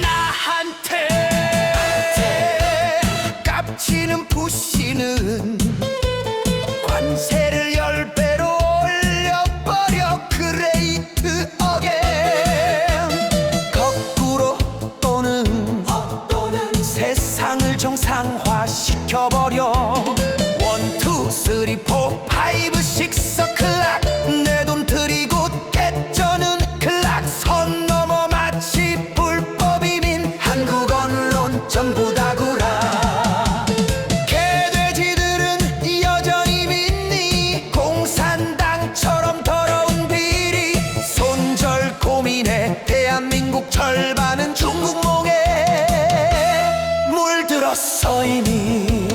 나한테 깝치는 부시는 관세를 열 배로 올려버려 그레이트 어겐 거꾸로 또는 세상을 정상화시켜버려 전부 다 구라. 개돼지들은 여전히 믿니? 공산당처럼 더러운 비리. 손절 고민해 대한민국 절반은 중국 몽에 물들었어 이미